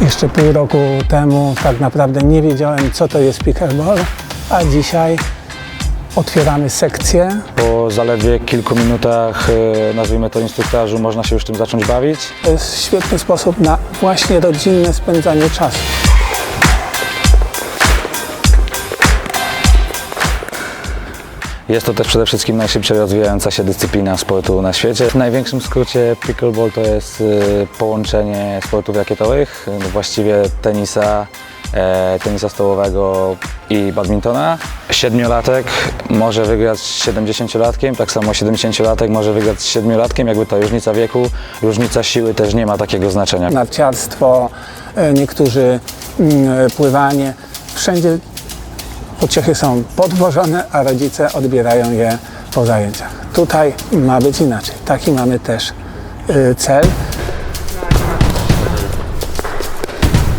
Jeszcze pół roku temu tak naprawdę nie wiedziałem, co to jest pickleball, a dzisiaj otwieramy sekcję. Po zaledwie kilku minutach, e, nazwijmy to instruktażu, można się już tym zacząć bawić. To jest świetny sposób na właśnie rodzinne spędzanie czasu. Jest to też przede wszystkim najszybciej rozwijająca się dyscyplina sportu na świecie. W największym skrócie pickleball to jest e, połączenie sportów rakietowych, e, właściwie tenisa, e, tenisa stołowego i badmintona. Siedmiolatek może wygrać z 70-latkiem, tak samo 70-latek może wygrać z siedmiolatkiem, jakby ta różnica wieku, różnica siły też nie ma takiego znaczenia. Narciarstwo, e, niektórzy mm, pływanie. Wszędzie pociechy są podwożone, a rodzice odbierają je po zajęciach. Tutaj ma być inaczej. Taki mamy też y, cel.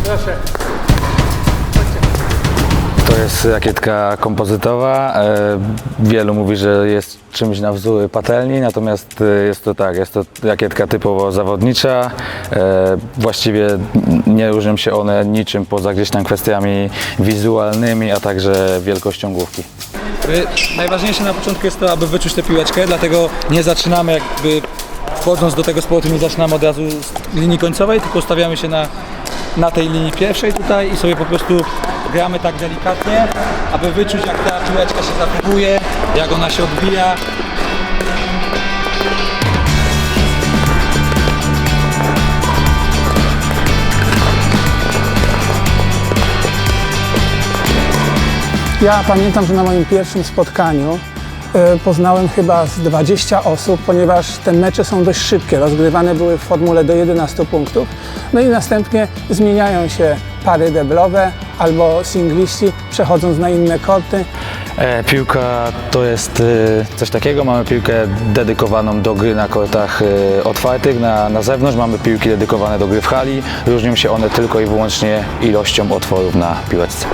To jest rakietka kompozytowa. E, Wielu mówi, że jest czymś na wzór patelni, natomiast e, jest to tak, jest to rakietka typowo zawodnicza. E, Właściwie nie różnią się one niczym poza gdzieś tam kwestiami wizualnymi, a także wielkością główki. Najważniejsze na początku jest to, aby wyczuć tę piłeczkę, dlatego nie zaczynamy jakby wchodząc do tego sportu, nie zaczynamy od razu z linii końcowej, tylko ustawiamy się na, na tej linii pierwszej tutaj i sobie po prostu gramy tak delikatnie, aby wyczuć jak ta piłeczka się zachowuje, jak ona się odbija. Ja pamiętam, że na moim pierwszym spotkaniu poznałem chyba z 20 osób, ponieważ te mecze są dość szybkie, rozgrywane były w formule do 11 punktów. No i następnie zmieniają się pary deblowe albo singliści, przechodząc na inne korty. E, Piłka to jest e, coś takiego. Mamy piłkę dedykowaną do gry na kortach e, otwartych, na, na zewnątrz. Mamy piłki dedykowane do gry w hali. Różnią się one tylko i wyłącznie ilością otworów na piłeczce.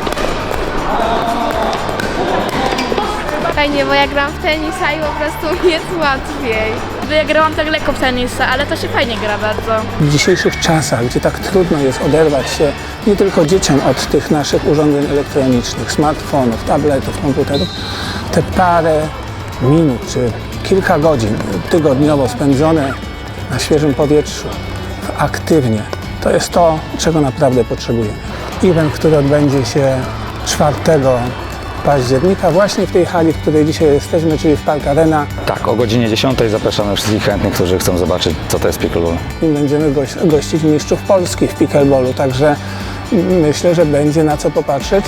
Fajnie, bo ja gram w tenisa i po prostu jest łatwiej. Ja grałam tak lekko w tenisa, ale to się fajnie gra bardzo. W dzisiejszych czasach, gdzie tak trudno jest oderwać się nie tylko dzieciom od tych naszych urządzeń elektronicznych, smartfonów, tabletów, komputerów, te parę minut czy kilka godzin tygodniowo spędzone na świeżym powietrzu, aktywnie, to jest to, czego naprawdę potrzebujemy. Event, który odbędzie się 4 października właśnie w tej hali, w której dzisiaj jesteśmy, czyli w Park Arena Tak, o godzinie 10 zapraszamy wszystkich chętnych, którzy chcą zobaczyć, co to jest pickleball. i będziemy goś- gościć mistrzów Polski w pickleballu, także myślę, że będzie na co popatrzeć.